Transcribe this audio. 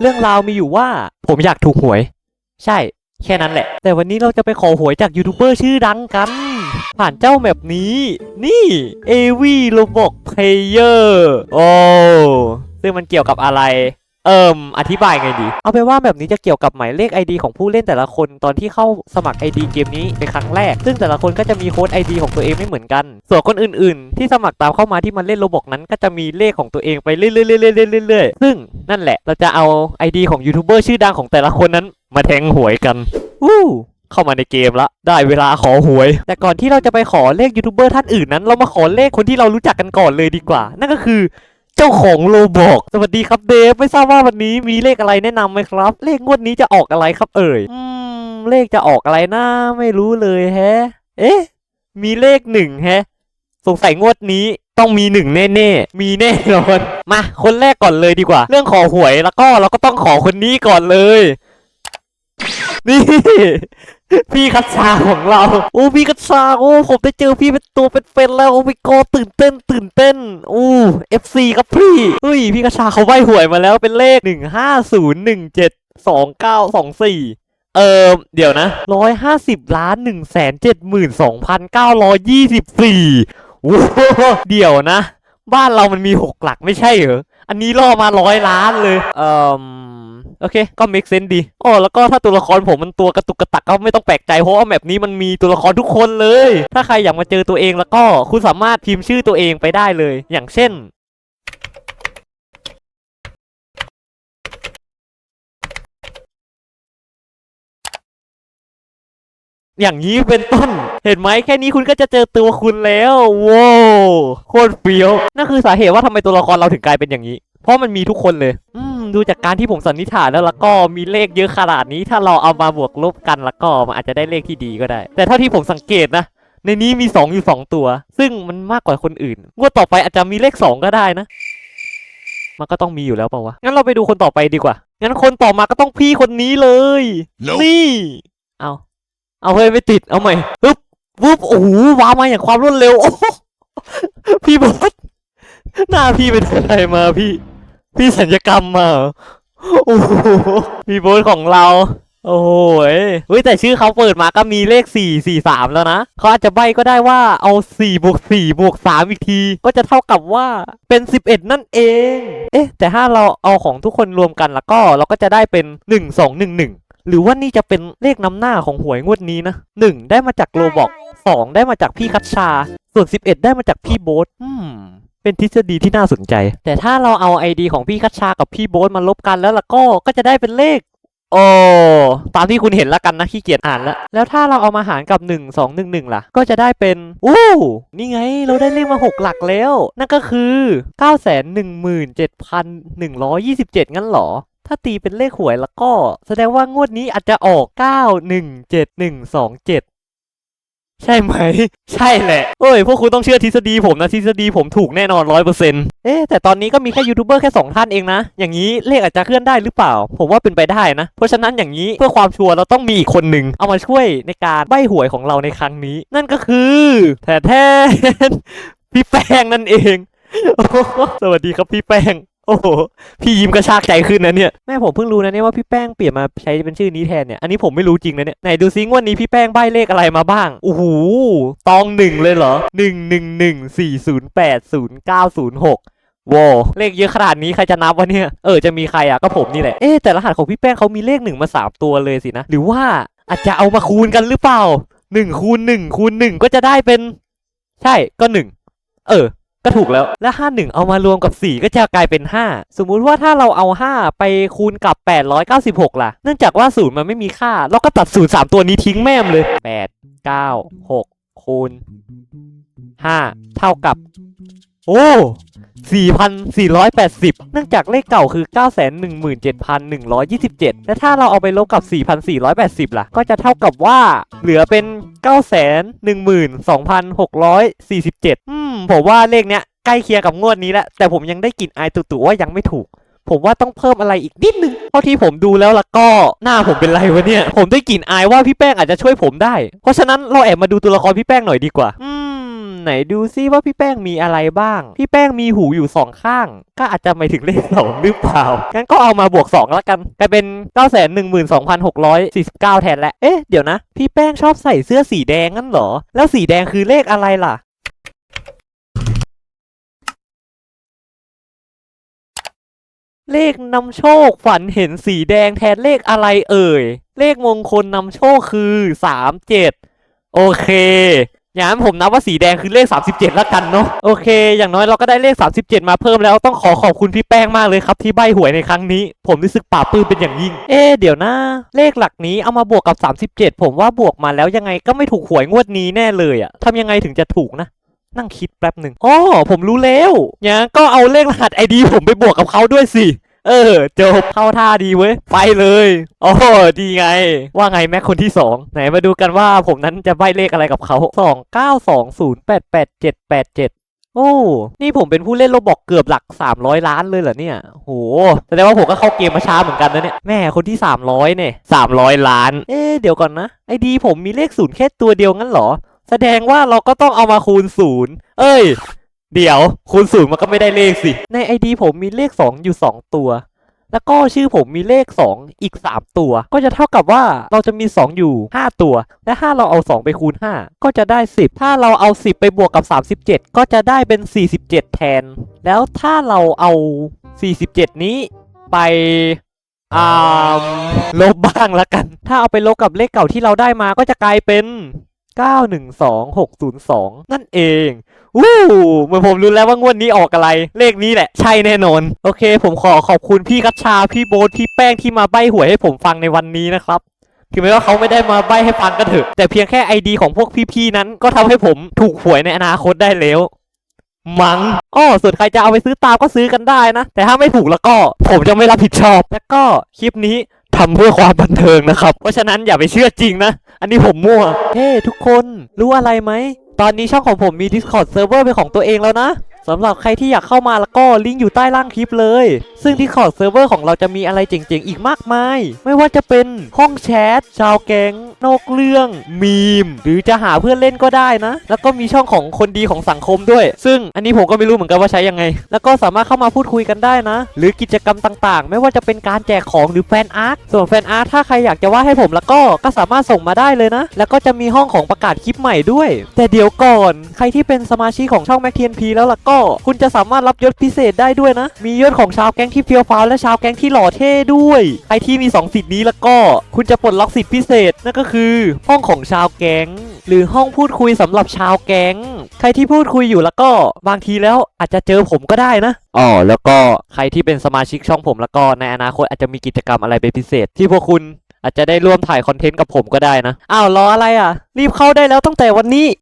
เรื่องราวมีอยู่ว่าผมอยากถูกหวย ใช่ แค่นั้นแหละ แต่วันนี้เราจะไปขอหวยจากยูทูบเบอร์ชื่อดังกัน ผ่านเจ้าแมปนี้ นี่ AV Roblox Player โอ้ซึ่งมันเกี่ยวกับอะไร เอิมอธิบายไงดี เอาเป็นว่าแบบนี้จะเกี่ยวกับหมายเลข ID ของผู้เล่นแต่ละคนตอนที่เข้าสมัคร ID เกมนี้เป็นครั้งแรก ซึ่งแต่ละคนก็จะมีโค้ด ID ของตัวเองไม่เหมือนกัน ส่วนคนอื่นๆ ที่สมัครตามเข้ามาที่มันเล่นโรบอกนั้น ก็จะมีเลขของตัวเองไปเรื่อยๆๆๆๆๆซึ่งนั่นแหละเราจะเอา ID ของยูทูบเบอร์ชื่อดังของแต่ละคนนั้นมาแทงหวยกันวู้เข้ามาในเกมละได้เวลาขอหวย แต่ก่อนที่เราจะไปขอเลขยูทูบเบอร์ท่านอื่นนั้น เรามาขอเลขคนที่เรารู้จักกันก่อนเลยดีกว่า นั่นก็คือ เจ้าของโลบอกสวัสดีครับเดฟไม่ทราบว่าวันนี้มีเลขอะไรแนะนำไหมครับ เลขงวดนี้จะออกอะไรครับเอ่ยอืมเลขจะออกอะไรนะไม่รู้เลยแฮะ เอ๊ะ มีเลขหนึ่งแฮะ สงสัยงวดนี้ต้องมีหนึ่งแน่ๆ มีแน่นอนมาคนแรกก่อนเลยดีกว่า เรื่องขอหวยแล้วก็เราก็ต้องขอคนนี้ก่อนเลย นี่ พี่คัชชาของเรา โอ้พี่คัชชาโอ้ผมได้เจอพี่เป็นตัวเป็นๆแล้วโอ้พี่โกตื่นเต้น ตื่นเต้นโอ้เอฟซีครับพี่เฮ้ยพี่คัชชาเขาใบหวยมาแล้วเป็นเลขหนึ่งห้าศูนย์หนึ่งเจ็ดสองเก้าสองสี่เอิมเดี๋ยวนะร้อยห้าสิบล้านหนึ่งแสนเจ็ดหมื่นสองพันเก้าร้อยยี่สิบสี่โอ้เดี๋ยวนะ บ้านเรามันมีหกหลักไม่ใช่เหรอ อันนี้ล่อมาร้อยล้านเลยเอ่อโอเค ก็ make sense ดีอ๋อแล้วก็ถ้าตัวละครผมมันตัวกระตุกกระตักก็ไม่ต้องแปลกใจเพราะว่าแมปนี้มันมีตัวละครทุกคนเลย ถ้าใครอยากมาเจอตัวเองแล้วก็คุณสามารถพิมพ์ชื่อตัวเองไปได้เลย อย่างเช่น อย่างนี้เป็นต้น เห็นไหมแค่นี้คุณก็จะเจอตัวคุณแล้วว้าวโคตรเฟี้ยวนั่นคือสาเหตุว่าทำไมตัวละครเราถึงกลายเป็นอย่างนี้ เพราะมันมีทุกคนเลย อืมดูจากการที่ผมสันนิษฐานแล้วแล้วก็มีเลขเยอะขนาดนี้ ถ้าเราเอามาบวกลบกันแล้วก็มันอาจจะได้เลขที่ดีก็ได้ แต่เท่าที่ผมสังเกตนะในนี้มี 2 อยู่ 2 ตัว ซึ่งมันมากกว่าคนอื่นงวดต่อไปอาจจะมีเลข 2 ก็ได้นะ มันก็ต้องมีอยู่แล้วเปล่าวะ งั้นเราไปดูคนต่อไปดีกว่า งั้นคนต่อมาก็ต้องพี่คนนี้เลย Nope นี่ เอา เอาเฮ้ยไม่ติด เอาใหม่ปึ๊บปึ๊บโอ้โหว้ามาอย่างความรวดเร็วโอ้พี่บอสหน้าพี่เป็นอะไรมาพี่ พี่สัญญกรรมมาโอ้โหพี่โบอสของเรา โอ้โหเอ้ยเฮ้ยแต่ชื่อเขาเปิดมาก็มีเลขสี่สี่สามแล้วนะเขาอาจจะใบก็ได้ว่าเอาสี่บวกสี่บวกสามอีกที ก็จะเท่ากับว่าเป็นสิบเอ็ดนั่นเอง เอ๊ะ แต่ถ้าเราเอาของทุกคนรวมกันแล้วก็เราก็จะได้เป็นหนึ่งสองหนึ่งหนึ่ง หรือว่านี่จะเป็นเลขนำหน้าของหวยงวดนี้นะหนึ่งได้มาจากโลบอกสองได้มาจากพี่คัชชา ส่วนสิบเอ็ดได้มาจากพี่โบ๊ทอืมเป็นทฤษฎีที่น่าสนใจ แต่ถ้าเราเอาไอดีของพี่คัชชากับพี่โบ๊ทมาลบกันแล้วล่ะก็ก็จะได้เป็นเลขโอ้ ตามที่คุณเห็นละกันนะขี้เกียจอ่านละ แล้วถ้าเราเอามาหารกับ 1 2 1 1 ล่ะ ก็จะได้เป็น อู้ นี่ไง เราได้เลขมา 6 หลักแล้ว นั่นก็คือ 9 1 7 1 2 7 งั้นเหรอ ถ้าตีเป็นเลขหวยแล้วก็ แสดงว่างวดนี้อาจจะออก 9 1 7 1 2 7 ใช่ไหม ใช่แหละ เอ้ย พวกคุณต้องเชื่อทฤษฎีผมนะ ทฤษฎีผมถูกแน่นอนร้อยเปอร์เซ็นต์เอ๊ะ แต่ตอนนี้ก็มีแค่ยูทูบเบอร์แค่สองท่านเองนะ อย่างนี้เลขอาจจะเคลื่อนได้หรือเปล่า ผมว่าเป็นไปได้นะ เพราะฉะนั้นอย่างนี้เพื่อความชัวร์เราต้องมีอีกคนหนึ่งเอามาช่วยในการใบหวยของเราในครั้งนี้ นั่นก็คือแท้แท้พี่แป้งนั่นเอง สวัสดีครับพี่แป้ง โอ้โห พี่ยิ้มกระชากใจขึ้นนะเนี่ย แม่ผมเพิ่งรู้นะเนี่ยว่าพี่แป้งเปลี่ยนมาใช้เป็นชื่อนี้แทนเนี่ย อันนี้ผมไม่รู้จริงนะเนี่ย ไหนดูซิงวันนี้พี่แป้งใบ้เลขอะไรมาบ้าง โอ้โห ตองหนึ่งเลยเหรอหนึ่งหนึ่งหนึ่งสี่ศูนย์แปดศูนย์เก้าศูนย์หกว้าวเลขเยอะขนาดนี้ใครจะนับวะเนี่ย เออ จะมีใครอะ ก็ผมนี่แหละ เอ๊ะแต่รหัสของพี่แป้งเขามีเลขหนึ่งมาสามตัวเลยสินะ หรือว่าอาจจะเอามาคูณกันหรือเปล่าหนึ่งคูณหนึ่งคูณหนึ่งก็จะได้เป็น ใช่ ก็หนึ่ง เออ ก็ถูกแล้ว และ5 1 เอามารวมกับ 4 ก็จะกลายเป็น 5 สมมุติว่าถ้าเราเอา 5 ไปคูณกับ 896 ล่ะ เนื่องจากว่าศูนย์มันไม่มีค่า เราก็ตัดศูนย์3ตัวนี้ทิ้งแม่มเลย 8 9 6 คูณ 5 เท่ากับ โอ้4,480 เนื่องจากเลขเก่าคือ 917,127 และถ้าเราเอาไปลบกับ 4,480 ล่ะ ก็จะเท่ากับว่าเหลือเป็น 912,647 อืม ผมว่าเลขเนี้ยใกล้เคียงกับงวดนี้แล้ว แต่ผมยังได้กลิ่นอายตุ่ๆว่ายังไม่ถูก ผมว่าต้องเพิ่มอะไรอีกนิดนึงเพราะที่ผมดูแล้วละก็หน้าผมเป็นไรวะเนี่ย ผมได้กลิ่นอายว่าพี่แป้งอาจจะช่วยผมได้ เพราะฉะนั้นเราแอบมาดูตัวละครพี่แป้งหน่อยดีกว่า อืม ไหนดูซิว่าพี่แป้งมีอะไรบ้าง พี่แป้งมีหูอยู่สองข้าง ก็อาจจะไม่ถึงเลขสองหรือเปล่า งั้นก็เอามาบวกสองแล้วกันกลายเป็น 9 1 2 6 4 9 แทนแล้ว เอ๊ะ เดี๋ยวนะ พี่แป้งชอบใส่เสื้อสีแดงงั้นเหรอ แล้วสีแดงคือเลขอะไรล่ะเลขนำโชคฝันเห็นสีแดงแทนเลขอะไรเอ่ย เลขมงคลนำโชคคือสามเจ็ดโอเค อย่างนั้นผมนับว่าสีแดงคือเลข 37แล้วกันเนาะโอเค อย่างน้อยเราก็ได้เลข 37 มาเพิ่มแล้วต้องขอขอบคุณพี่แป้งมากเลยครับที่ใบหวยในครั้งนี้ ผมรู้สึกปลาบปลื้มเป็นอย่างยิ่ง เอ๊เดี๋ยวนะ เลขหลักนี้เอามาบวกกับ 37 ผมว่าบวกมาแล้วยังไงก็ไม่ถูกหวยงวดนี้แน่เลยอะทำยังไงถึงจะถูกนะนั่งคิดแป๊บหนึ่งอ๋อผมรู้แล้วงั้นก็เอาเลขรหัสไอดีผมไปบวกกับเขาด้วยสิ เออจบเข้าท่าดีเว้ย ไปเลยโอ้ดีไง ว่าไงแม็กคนที่สองไหนมาดูกันว่าผมนั้นจะใบเลขอะไรกับเขาสองเก้าสองศูนย์แปดแปดเจ็ดแปดเจ็ดโอ้ นี่ผมเป็นผู้เล่นโรบอกเกือบหลัก 300 ล้านเลยเหรอเนี่ย โห แสดงว่าผมก็เข้าเกมมาช้าเหมือนกันนะเนี่ย แม่คนที่ 300 เนี่ย 300 ล้าน เอ๊เดี๋ยวก่อนนะ ไอดีผมมีเลขศูนย์แค่ตัวเดียวงั้นเหรอ แสดงว่าเราก็ต้องเอามาคูณศูนย์ เอ้ย เดี๋ยวคูณศูนย์มันก็ไม่ได้เลขสิ ในไอดีผมมีเลข 2 อยู่ 2 ตัว แล้วก็ชื่อผมมีเลข 2 อีก 3 ตัว ก็จะเท่ากับว่าเราจะมี 2 อยู่ 5 ตัว และถ้าเราเอา 2 ไปคูณ 5 ก็จะได้ 10 ถ้าเราเอา 10 ไปบวกกับ 37 ก็จะได้เป็น 47 แทน แล้วถ้าเราเอา 47 นี้ไปอ่าลบบ้างละกัน ถ้าเอาไปลบกับเลขเก่าที่เราได้มาก็จะกลายเป็น 912602 นั่นเองวู้เหมือนผมรู้แล้วว่างวดนี้ออกอะไร เลขนี้แหละ ใช่แน่นอน โอเค ผมขอขอบคุณพี่กัชชา พี่โบ๊ทพี่แป้งที่มาใบ้หวยให้ผมฟังในวันนี้นะครับถึงแม้ว่าเขาไม่ได้มาใบ้ให้ฟังก็เถอะ แต่เพียงแค่ไอดีของพวกพี่ๆนั้นก็ทำให้ผมถูกหวยในอนาคตได้แล้วมั้งอ้อส่วนใครจะเอาไปซื้อตามก็ซื้อกันได้นะ แต่ถ้าไม่ถูกแล้วก็ ผมจะไม่รับผิดชอบ แล้วก็คลิปนี้ทำเพื่อความบันเทิงนะครับ เพราะฉะนั้นอย่าไปเชื่อจริงนะ อันนี้ผมมั่ว เฮ้ ทุกคน รู้อะไรไหม ตอนนี้ช่องของผมมี Discord Server เป็นของตัวเองแล้วนะ สำหรับใครที่อยากเข้ามาแล้วก็ลิงก์อยู่ใต้ล่างคลิปเลย ซึ่ง Discord Server ของเราจะมีอะไรเจ๋งๆ อีกมากมาย ไม่ว่าจะเป็นห้องแชท ชาวแก๊งนอกเรื่อง มีม หรือจะหาเพื่อนเล่นก็ได้นะ แล้วก็มีช่องของคนดีของสังคมด้วย ซึ่งอันนี้ผมก็ไม่รู้เหมือนกันว่าใช้ยังไง แล้วก็สามารถเข้ามาพูดคุยกันได้นะ หรือกิจกรรมต่างๆ ไม่ว่าจะเป็นการแจกของหรือแฟนอาร์ต ส่วนแฟนอาร์ตถ้าใครอยากจะวาดให้ผมแล้วก็ก็สามารถส่งมาได้เลยนะ แล้วก็จะมีห้องของประกาศคลิปใหม่ด้วย แต่เดี๋ยวก่อน ใครที่เป็นสมาชิกของช่องแม็กเทียนพีแล้วล่ะก็คุณจะสามารถรับยศพิเศษได้ด้วยนะ มียศของชาวแก๊งที่เฟี้ยวฟ้าวและชาวแก๊งที่หล่อเท่ด้วยใครที่มีสองสิทธิ์นี้แล้วก็ คุณจะปลดล็อกสิทธิพิเศษนั่นก็คือห้องของชาวแก๊งหรือห้องพูดคุยสำหรับชาวแก๊ง ใครที่พูดคุยอยู่แล้วก็บางทีแล้วอาจจะเจอผมก็ได้นะอ๋อแล้วก็ใครที่เป็นสมาชิกช่องผมแล้วก็ในอนาคตอาจจะมีกิจกรรมอะไรเป็นพิเศษ ที่พวกคุณอาจจะได้ร่วมถ่ายคอนเทนต์กับผมก็ได้นะ อ้าวรออะไรอะ รีบเข้าได้แล้วตั้งแต่วันนี้